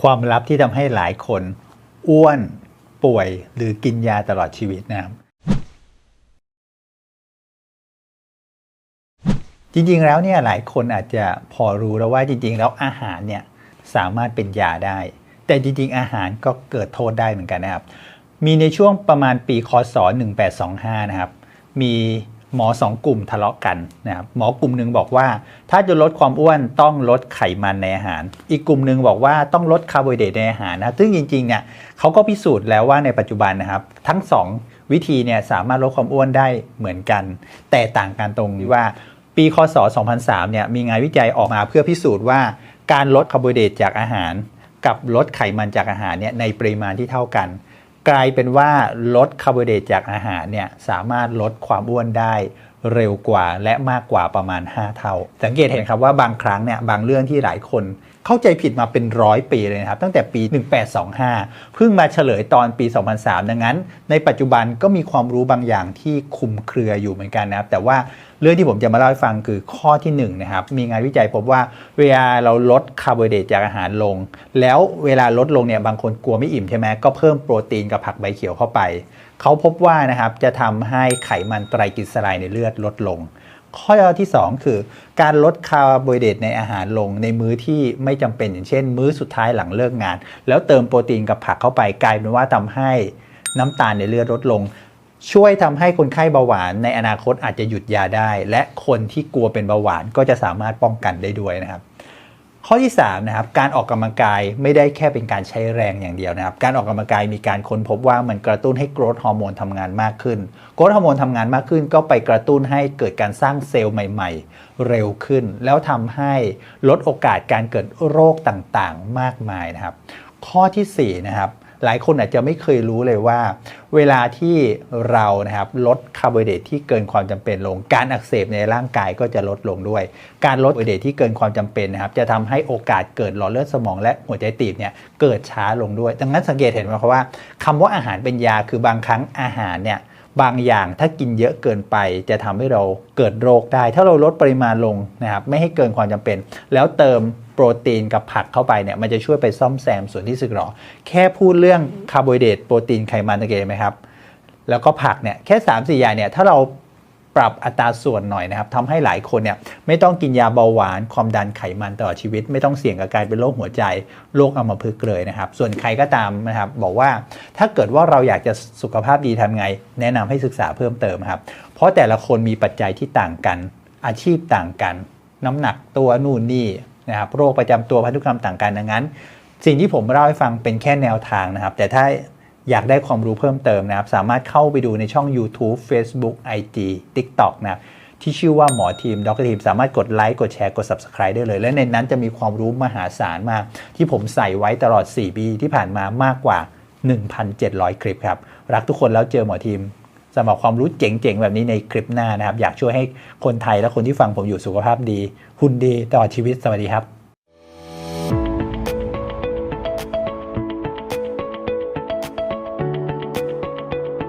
ความลับที่ทำให้หลายคน อ้วนป่วยหรือกินยาตลอดชีวิตนะครับจริงๆแล้วเนี่ยหลายคนอาจจะพอรู้แล้วว่าจริง ๆ แล้วอาหารเนี่ยสามารถเป็นยาได้ แต่จริง ๆ อาหารก็เกิดโทษได้เหมือนกันนะครับ มีในช่วงประมาณปีคศ 1825 นะครับ มี หมอสองกลุ่มทะเลาะกันนะครับหมอกลุ่มหนึ่งบอกว่า ถ้าจะลดความอ้วนต้องลดไขมันในอาหาร อีกกลุ่มหนึ่งบอกว่าต้องลดคาร์โบไฮเดรตในอาหารนะซึ่งจริงๆเนี่ยเขาก็พิสูจน์แล้วว่าในปัจจุบันนะครับ ทั้งสองวิธีเนี่ยสามารถลดความอ้วนได้เหมือนกัน แต่ต่างกันตรงที่ว่า ปีคศ 2003 เนี่ยมีงานวิจัยออกมาเพื่อพิสูจน์ว่าการลดคาร์โบไฮเดรตจากอาหาร กับลดไขมันจากอาหารเนี่ยในปริมาณที่เท่ากัน กลายเป็นว่าลดคาร์โบไฮเดรตจากอาหารเนี่ยสามารถลดความอ้วนได้ เร็วกว่าและมากกว่าประมาณ 5 เท่า สังเกตเห็นครับว่าบางครั้งเนี่ยบางเรื่องที่หลายคนเข้าใจผิดมาเป็นร้อยปีเลยนะครับ ตั้งแต่ปี 1825 เพิ่งมาเฉลยตอนปี 2003 ดังนั้น ในปัจจุบันก็มีความรู้บางอย่างที่คุมเครืออยู่เหมือนกันนะครับ แต่ว่าเรื่องที่ผมจะมาเล่าให้ฟังคือข้อที่1นะครับ มีงานวิจัยพบว่าเวลาเราลดคาร์โบไฮเดรตจากอาหารลง แล้วเวลาลดลงเนี่ยบางคนกลัวไม่อิ่มใช่ไหมก็เพิ่มโปรตีนกับผักใบเขียวเข้าไป เขาพบว่านะครับจะทำให้ไขมันไตรกลีเซอไรด์ในเลือดลดลง ข้อที่ 2 คือ การลดคาร์โบไฮเดรตในอาหารลงในมื้อที่ไม่จำเป็นอย่างเช่น มื้อสุดท้ายหลังเลิกงาน แล้วเติมโปรตีนกับผักเข้าไปกลายเป็นว่าทำให้น้ำตาลในเลือดลดลง ช่วยทำให้คนไข้เบาหวานในอนาคตอาจจะหยุดยาได้ และคนที่กลัวเป็นเบาหวานก็จะสามารถป้องกันได้ด้วยนะครับ ข้อที่3นะครับการออกกำลังกายไม่ได้แค่เป็นการใช้แรงอย่างเดียวนะครับ การออกกำลังกายมีการค้นพบว่ามันกระตุ้นให้โกรทฮอร์โมนทำงานมากขึ้นโกรทฮอร์โมนทำงานมากขึ้น ก็ไปกระตุ้นให้เกิดการสร้างเซลล์ใหม่ ๆ เร็วขึ้น แล้วทำให้ลดโอกาสการเกิดโรคต่างๆ มากมายนะครับ ข้อทีสี่4นะครับ หลายคนอาจจะไม่เคยรู้เลยว่า เวลาที่เรานะครับลดคาร์โบไฮเดรตที่เกินความจำเป็นลง การอักเสบในร่างกายก็จะลดลงด้วย การลดคาร์โบไฮเดรตที่เกินความจำเป็นนะครับจะทำให้โอกาสเกิดหลอดเลือดสมองและหัวใจตีบเนี่ยเกิดช้าลงด้วย ดังนั้นสังเกตเห็นไหมครับว่าคำว่าอาหารเป็นยาคือบางครั้งอาหารเนี่ย บางอย่างถ้ากินเยอะเกินไปจะทำให้เราเกิดโรคได้ ถ้าเราลดปริมาณลงนะครับไม่ให้เกินความจำเป็น แล้วเติมโปรตีนกับผักเข้าไปเนี่ยมันจะช่วยไปซ่อมแซมส่วนที่สึกหรอ แค่พูดเรื่องคาร์โบไฮเดรตโปรตีนไขมันตะเกไหมครับแล้วก็ผักเนี่ยแค่3ามสี่อย่างเนี่ยถ้าเรา ปรับอัตราส่วนหน่อยนะครับทำให้หลายคนเนี่ยไม่ต้องกินยาเบาหวาน ความดันไขมันตลอดชีวิต ไม่ต้องเสี่ยงกับการเป็นโรคหัวใจโรคอัมพฤกษ์เลยนะครับ ส่วนใครก็ตามนะครับบอกว่าถ้าเกิดว่าเราอยากจะสุขภาพดีทำไง แนะนำให้ศึกษาเพิ่มเติมครับ เพราะแต่ละคนมีปัจจัยที่ต่างกัน อาชีพต่างกัน น้ำหนักตัวนู่นนี่นะครับโรคประจำตัวพันธุกรรมต่างกันดังนั้น สิ่งที่ผมเล่าให้ฟังเป็นแค่แนวทางนะครับ แต่ถ้า อยากได้ความรู้เพิ่มเติมนะครับ สามารถเข้าไปดูในช่อง YouTube Facebook IG TikTok นะครับที่ชื่อว่าหมอทีมดรทีมสามารถกดไลค์กดแชร์กด Subscribe ได้เลย และในนั้นจะมีความรู้มหาศาลมาก ที่ผมใส่ไว้ตลอด 4 ปีที่ผ่านมามากกว่า 1,700 คลิปครับ รักทุกคนแล้วเจอหมอทีมสำหรับความรู้เจ๋งๆ แบบนี้ในคลิปหน้านะครับ อยากช่วยให้คนไทยและคนที่ฟังผมอยู่สุขภาพดีหุ่นดีตลอดชีวิตสวัสดีครับ